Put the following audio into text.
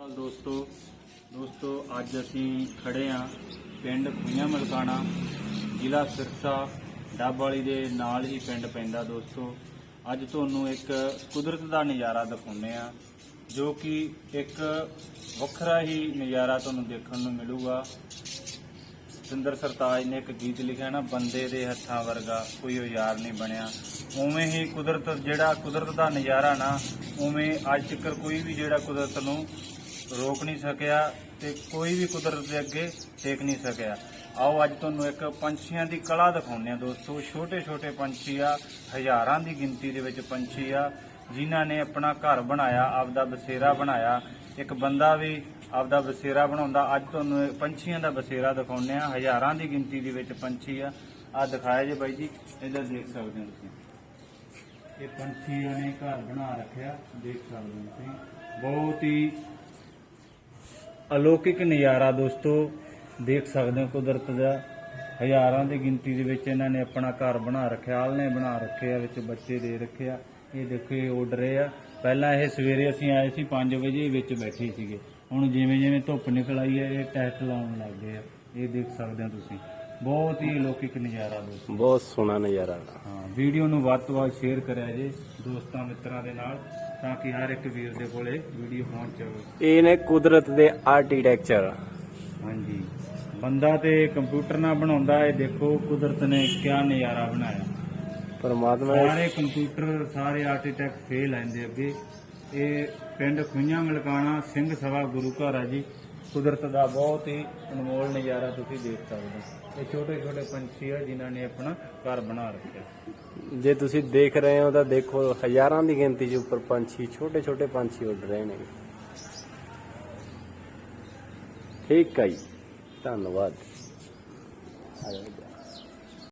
ਹਾਲ ਦੋਸਤੋ ਦੋਸਤੋ, ਅੱਜ ਅਸੀਂ ਖੜੇ ਆ ਪਿੰਡ ਖੁਈਆਂ ਮਲਕਾਣਾ, ਜ਼ਿਲ੍ਹਾ ਸਿਰਸਾ, ਡੱਬ ਵਾਲੀ ਦੇ ਨਾਲ ਹੀ ਪਿੰਡ ਪੈਂਦਾ ਦੋਸਤੋ। ਅੱਜ ਤੁਹਾਨੂੰ ਇੱਕ ਕੁਦਰਤ ਦਾ ਨਜ਼ਾਰਾ ਦਿਖਾਉਂਦੇ ਆ ਜੋ ਕਿ ਇੱਕ ਵੱਖਰਾ ਹੀ ਨਜ਼ਾਰਾ ਤੁਹਾਨੂੰ ਦੇਖਣ ਨੂੰ ਮਿਲੂਗਾ। ਸਿੰਦਰ ਸਰਤਾਜ ਨੇ ਇੱਕ ਗੀਤ ਲਿਖਿਆ ਨਾ, ਬੰਦੇ ਦੇ ਹੱਥਾਂ ਵਰਗਾ ਕੋਈ ਉਹ ਯਾਰ ਨਹੀਂ ਬਣਿਆ। ਉਵੇਂ ਹੀ ਕੁਦਰਤ, ਜਿਹੜਾ ਕੁਦਰਤ ਦਾ ਨਜ਼ਾਰਾ ਨਾ, ਉਵੇਂ ਅੱਜ ਤੱਕ ਕੋਈ ਵੀ ਜਿਹੜਾ ਕੁਦਰਤ ਨੂੰ ਰੋਕ ਨਹੀਂ ਸਕਿਆ ਤੇ ਕੋਈ ਵੀ ਕੁਦਰਤ ਦੇ ਅੱਗੇ ਟੇਕ ਨਹੀਂ ਸਕਿਆ। ਆਓ ਅੱਜ ਤੁਹਾਨੂੰ ਇੱਕ ਪੰਛੀਆਂ ਦੀ ਕਲਾ ਦਿਖਾਉਂਦੇ ਆ ਦੋਸਤੋ। ਛੋਟੇ ਛੋਟੇ ਪੰਛੀ ਆ, ਹਜ਼ਾਰਾਂ ਦੀ ਗਿਣਤੀ ਦੇ ਵਿੱਚ ਪੰਛੀ ਆ, ਜਿਨ੍ਹਾਂ ਨੇ ਆਪਣਾ ਘਰ ਬਣਾਇਆ, ਆਪਦਾ ਬਸੇਰਾ ਬਣਾਇਆ। ਇੱਕ ਬੰਦਾ ਵੀ ਆਪਦਾ ਬਸੇਰਾ ਬਣਾਉਂਦਾ। ਅੱਜ ਤੁਹਾਨੂੰ ਪੰਛੀਆਂ ਦਾ ਬਸੇਰਾ ਦਿਖਾਉਂਦੇ ਆ ਹਜ਼ਾਰਾਂ ਦੀ ਗਿਣਤੀ ਦੇ ਵਿੱਚ ਪੰਛੀ ਆ। ਆ ਦਿਖਾਇਆ ਜੇ ਬਾਈ ਜੀ, ਇੱਧਰ ਦੇਖ ਸਕਦੇ ਹੋ ਤੁਸੀਂ। ਇਹ ਪੰਛੀਆਂ ਨੇ ਘਰ ਬਣਾ ਰੱਖਿਆ, ਦੇਖ ਸਕਦੇ ਹੋ ਤੁਸੀਂ। ਬਹੁਤ ਹੀ ਅਲੌਕਿਕ ਨਜ਼ਾਰਾ ਦੋਸਤੋ, ਦੇਖ ਸਕਦੇ ਹੋ ਕੁਦਰਤ ਦਾ। ਹਜ਼ਾਰਾਂ ਦੀ ਗਿਣਤੀ ਦੇ ਵਿੱਚ ਇਹਨਾਂ ਨੇ ਆਪਣਾ ਘਰ ਬਣਾ ਰੱਖਿਆ ਆਲਣੇ ਬਣਾ ਰੱਖੇ ਆ, ਵਿੱਚ ਬੱਚੇ ਦੇ ਰੱਖੇ ਆ। ਇਹ ਦੇਖੋ, ਇਹ ਉੱਡ ਰਹੇ ਆ। ਪਹਿਲਾਂ ਇਹ ਸਵੇਰੇ ਅਸੀਂ ਆਏ ਸੀ 5 ਵਜੇ ਵਿੱਚ ਬੈਠੇ ਸੀਗੇ। ਹੁਣ ਜਿਵੇਂ ਜਿਵੇਂ ਧੁੱਪ ਨਿਕਲ ਆਈ ਹੈ, ਇਹ ਟੈਸਟ ਲਾਉਣ ਲੱਗ ਗਏ ਆ। ਇਹ ਦੇਖ ਸਕਦੇ ਹੋ ਤੁਸੀਂ। ਬਹੁਤ ਹੀ ਅਲੌਕਿਕ ਨਜ਼ਾਰਾ ਦੋਸਤੋ। ਬਹੁਤ ਸੋਹਣਾ ਨਜ਼ਾਰਾ। ਹਾਂ ਵੀਡੀਓ ਨੂੰ ਵੱਧ ਤੋਂ ਵੱਧ ਸ਼ੇਅਰ ਕਰਿਆ ਜੇ ਦੋਸਤਾਂ ਮਿੱਤਰਾਂ ਦੇ ਨਾਲ ਤਾਂ ਕਿ ਹਰ ਇੱਕ ਵੀਰ ਦੇ ਕੋਲੇ ਵੀਡੀਓ ਪਹੁੰਚ ਜਾਵੇ। ਇਹ ਨੇ ਕੁਦਰਤ ਦੇ ਆਰਕੀਟੈਕਚਰ ਹਾਂਜੀ। ਬੰਦਾ ਤੇ ਕੰਪਿਊਟਰ ਨਾਲ ਬਣਾਉਂਦਾ ਇਹ ਦੇਖੋ ਕੁਦਰਤ ਨੇ ਕਿਆ ਨਜ਼ਾਰਾ ਬਣਾਇਆ। ਪਰਮਾਤਮਾ ਸਾਰੇ ਕੰਪਿਊਟਰ ਸਾਰੇ ਆਰਕੀਟੈਕਟ ਫੇਲ ਆਂਦੇ ਅੱਗੇ। ਇਹ ਪਿੰਡ ਖੁਈਆਂ ਮਲਕਾਣਾ ਸਿੰਘ ਸਭਾ ਗੁਰੂ ਘਰ ਆ ਜੀ। ਕੁਦਰਤ ਦਾ ਬਹੁਤ ਹੀ ਅਨਮੋਲ ਨਜ਼ਾਰਾ ਤੁਸੀਂ ਦੇਖ ਸਕਦੇ ਹੋ। ਇਹ ਛੋਟੇ ਛੋਟੇ ਪੰਛੀ ਆ, ਜਿਨ੍ਹਾਂ ਨੇ ਆਪਣਾ ਘਰ ਬਣਾ ਰੱਖਿਆ। ਜੇ ਤੁਸੀਂ ਦੇਖ ਰਹੇ ਹੋ ਤਾਂ ਦੇਖੋ, ਹਜ਼ਾਰਾਂ ਦੀ ਗਿਣਤੀ 'ਚ ਉੱਪਰ ਪੰਛੀ, ਛੋਟੇ ਛੋਟੇ ਪੰਛੀ ਉੱਡ ਰਹੇ ਨੇ। ਠੀਕ ਹੈ ਜੀ। ਧੰਨਵਾਦ। ਆ ਜਾਓ